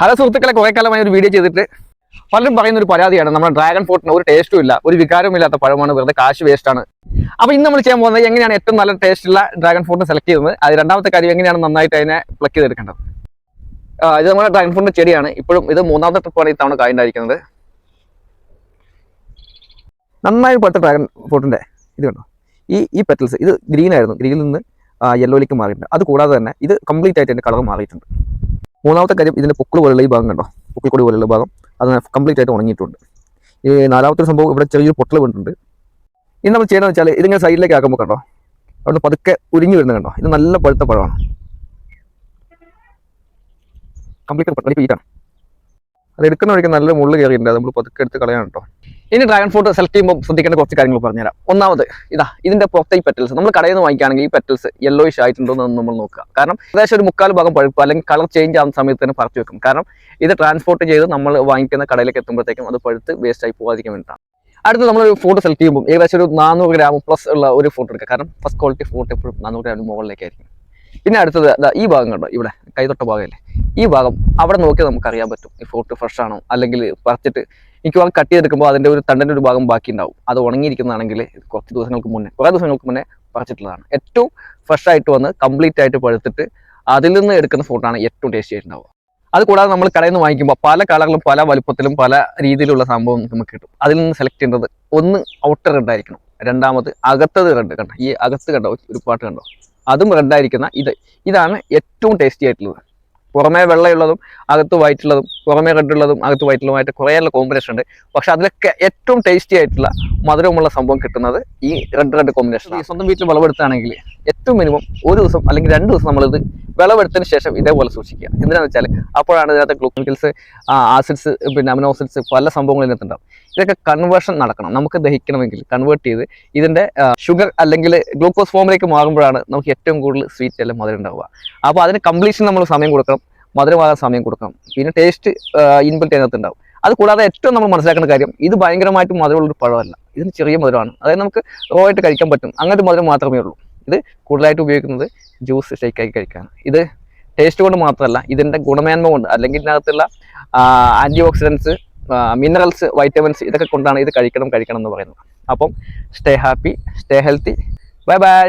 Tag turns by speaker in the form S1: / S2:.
S1: Hello സുഹൃത്തുക്കളെ കുറെ കാലമായി ഒരു വീഡിയോ ചെയ്തിട്ട് പലരും പറയുന്ന ഒരു പരാതിയാണ്. നമ്മുടെ ഡ്രാഗൺ ഫ്രൂട്ടിന് ഒരു ടേസ്റ്റും ഇല്ല ഒരു വികാരവും ഇല്ലാത്ത പഴമാണ് വെറുതെ കാശ് വേസ്റ്റ് ആണ്. അപ്പൊ ഇന്ന് നമ്മൾ ചെയ്യാൻ പോകുന്നത് എങ്ങനെയാണ് ഏറ്റവും നല്ല ടേസ്റ്റ് ഉള്ള ഡ്രാഗൺ ഫ്രൂട്ട് സെലക്ട് ചെയ്യുന്നത്? അത് രണ്ടാമത്തെ കാര്യം എങ്ങനെയാണ് നന്നായിട്ട് അതിനെ പ്ലക്ക് ചെയ്തെടുക്കേണ്ടത്? ഇത് നമ്മുടെ ഡ്രാഗൺ ഫ്രൂട്ടിന്റെ ചെടിയാണ്. ഇപ്പോഴും ഇത് മൂന്നാമത്തെ ട്രിപ്പാണ് ഇത്തവണ കായ ഉണ്ടായിരിക്കുന്നത്. നന്നായി പഴുത്ത ഡ്രാഗൺ ഫ്രൂട്ടിന്റെ ഇത് കണ്ടോ? ഈ ഈ പെറ്റൽസ് ഇത് ഗ്രീൻ ആയിരുന്നു. ഗ്രീനിൽ നിന്ന് യെല്ലോയിലേക്ക് മാറിയിട്ടുണ്ട്. അത് കൂടാതെ തന്നെ ഇത് കംപ്ലീറ്റ് ആയിട്ട് അതിന്റെ കളർ മാറിയിട്ടുണ്ട്. മൂന്നാമത്തെ കാര്യം ഇതിന്റെ പൊക്കിൾ പോലുള്ള ഈ ഭാഗം കണ്ടോ? പൊക്കിൾക്കൊടി പോലുള്ള ഭാഗം. അത് കംപ്ലീറ്റ് ആയിട്ട് ഉണങ്ങിയിട്ടുണ്ട്. ഈ നാലാമത്തെ സംഭവം ഇവിടെ ചെറിയൊരു പൊട്ടൽ വീണിട്ടുണ്ട്. ഇനി നമ്മൾ ചെയ്യണമെന്ന് വെച്ചാൽ ഇതിങ്ങനെ സൈഡിലേക്ക് ആക്കുമ്പോൾ കണ്ടോ? അവിടെ പതുക്കെ ഉരിഞ്ഞു വരുന്നത് കണ്ടോ? ഇത് നല്ല പഴുത്ത പഴമാണ്. കംപ്ലീറ്റ് പൊട്ടൽ പീറ്റാണ് അത് എടുക്കുന്ന വഴിക്ക് നല്ല മുള്ള് കയറിയിട്ടുണ്ട്. നമ്മൾ പതുക്കെ എടുത്ത് കളയാണ് കേട്ടോ. ഇനി ഡ്രാഗൺ ഫ്രൂട്ട് സെലക്ട് ചെയ്യുമ്പോൾ ശ്രദ്ധിക്കേണ്ട കുറച്ച് കാര്യങ്ങൾ പറഞ്ഞുതരാം ഒന്നാമത് ഇതാ ഇതിന്റെ പുറത്തെ ഈ പെറ്റൽസ് നമ്മൾ കടയിൽ നിന്ന് വാങ്ങിക്കുകയാണെങ്കിൽ ഈ പെറ്റൽസ് യെല്ലോയിഷ് ആയിട്ടുണ്ടോ എന്ന് നമ്മൾ നോക്കുക. കാരണം ഏകദേശം ഒരു മുക്കാൽ ഭാഗം പഴുപ്പ് അല്ലെങ്കിൽ കളർ ചേഞ്ച് ആവുന്ന സമയത്ത് തന്നെ പറിച്ചു വെക്കും. കാരണം ഇത് ട്രാൻസ്പോർട്ട് ചെയ്ത് നമ്മൾ വാങ്ങിക്കുന്ന കടയിലേക്ക് എത്തുമ്പോഴത്തേക്കും അത് പഴുത്ത് വേസ്റ്റ് ആയി പോകാതിരിക്കാൻ വേണ്ടിയിട്ടാണ്. അടുത്ത് നമ്മൾ ഒരു ഫോട്ടോ സെലക്ട് ചെയ്യുമ്പോൾ ഏകദേശം ഒരു നാനൂറ് ഗ്രാം പ്ലസ് ഉള്ള ഒരു ഫോട്ടോ എടുക്കുക. കാരണം ഫസ്റ്റ് ക്വാളിറ്റി ഫോട്ടോ എപ്പോഴും നാനൂറ് ഗ്രാമിന് മുകളിലേക്കായിരിക്കും. പിന്നെ അടുത്തത് ഈ ഭാഗം കണ്ടോ? ഇവിടെ കൈതൊട്ട ഭാഗമല്ലേ? ഈ ഭാഗം അവിടെ നോക്കി നമുക്ക് അറിയാൻ പറ്റും. ഈ ഫോട്ട് ഫ്രഷ് ആണോ അല്ലെങ്കിൽ പറിച്ചിട്ട് ഭാഗം കട്ട് ചെയ്തെടുക്കുമ്പോൾ അതിന്റെ ഒരു തണ്ടിന്റെ ഒരു ഭാഗം ബാക്കി ഉണ്ടാവും അത് ഉണങ്ങിയിരിക്കുന്നതാണെങ്കിൽ കുറച്ച് ദിവസങ്ങൾക്ക് മുന്നേ കുറേ ദിവസങ്ങൾക്ക് മുന്നേ പറിച്ചിട്ടുള്ളതാണ്. ഏറ്റവും ഫ്രഷ് ആയിട്ട് വന്ന് കംപ്ലീറ്റ് ആയിട്ട് പഴുത്തിട്ട് അതിൽ നിന്ന് എടുക്കുന്ന ഫോട്ടോ ആണ് ഏറ്റവും ടേസ്റ്റി ആയിട്ടുണ്ടാവുക. അത് കൂടാതെ നമ്മൾ കടയിൽ നിന്ന് വാങ്ങിക്കുമ്പോൾ പല കളറിലും പല വലുപ്പത്തിലും പല രീതിയിലുള്ള സംഭവം നമുക്ക് കിട്ടും. അതിൽ നിന്ന് സെലക്ട് ചെയ്യേണ്ടത് ഒന്ന് ഔട്ടർ റെഡ് ആയിരിക്കണം. രണ്ടാമത് അകത്തത് റെഡ് കണ്ടോ? ഈ അകത്ത് കണ്ടോ? ഒരു പാട്ട് കണ്ടോ? അതും റെഡായിരിക്കുന്ന ഇത്. ഇതാണ് ഏറ്റവും ടേസ്റ്റി ആയിട്ടുള്ളത്. പുറമേ വെള്ളയുള്ളതും അകത്ത് വൈറ്റ് ഉള്ളതും പുറമേ റെഡ് ഉള്ളതും അകത്ത് വൈറ്റുള്ളതുമായിട്ട് കുറേയുള്ള കോമ്പിനേഷൻ ഉണ്ട്. പക്ഷെ അതിലൊക്കെ ഏറ്റവും ടേസ്റ്റി ആയിട്ടുള്ള മധുരമുള്ള സംഭവം കിട്ടുന്നത് ഈ റെഡ് റെഡ് കോമ്പിനേഷൻ സ്വന്തം വീട്ടിൽ വിളവെടുത്താണെങ്കിൽ ഏറ്റവും മിനിമം ഒരു ദിവസം അല്ലെങ്കിൽ രണ്ട് ദിവസം നമ്മളിത് വിളവെടുത്തതിന് ശേഷം ഇതേപോലെ സൂക്ഷിക്കുക. എന്തിനാണെന്ന് വെച്ചാൽ അപ്പോഴാണ് ഇതിനകത്ത് ഗ്ലൂക്കോസിൽസ് ആസിഡ്സ് പിന്നെ അമിനോസിഡ്സ് പല സംഭവങ്ങളും ഇതിനകത്തുണ്ടാവും. ഇതൊക്കെ കൺവേർഷൻ നടക്കണം. നമുക്ക് ദഹിക്കണമെങ്കിൽ കൺവേർട്ട് ചെയ്ത് ഇതിന്റെ ഷുഗർ അല്ലെങ്കിൽ ഗ്ലൂക്കോസ് ഫോമിലേക്ക് മാറുമ്പോഴാണ് നമുക്ക് ഏറ്റവും കൂടുതൽ സ്വീറ്റ് എല്ലാം മധുരം ഉണ്ടാവുക. അപ്പോൾ അതിന് കംപ്ലീഷൻ നമ്മൾ സമയം കൊടുക്കണം. മധുരമാകാൻ സമയം കൊടുക്കണം. പിന്നെ ടേസ്റ്റ് ഇൻപുട്ട് അതിനകത്ത് ഉണ്ടാവും അത് കൂടാതെ ഏറ്റവും നമ്മൾ മനസ്സിലാക്കേണ്ട കാര്യം ഇത് ഭയങ്കരമായിട്ട് മധുരമുള്ളൊരു പഴമല്ല. ഇതിന് ചെറിയ മധുരമാണ്. അതായത് നമുക്ക് റോ ആയിട്ട് കഴിക്കാൻ പറ്റും. അങ്ങനത്തെ മധുരം മാത്രമേ ഉള്ളൂ. ഇത് കൂടുതലായിട്ട് ഉപയോഗിക്കുന്നത് ജ്യൂസ് ഷേക്കാക്കി കഴിക്കാൻ. ഇത് ടേസ്റ്റ് കൊണ്ട് മാത്രമല്ല ഇതിന്റെ ഗുണമേന്മ കൊണ്ട് അല്ലെങ്കിൽ ഇതിനകത്തുള്ള ആന്റി ഓക്സിഡൻസ് മിനറൽസ് വൈറ്റമിൻസ് ഇതൊക്കെ കൊണ്ടാണ് ഇത് കഴിക്കണം കഴിക്കണം എന്ന് പറയുന്നത്. അപ്പം stay happy stay healthy bye bye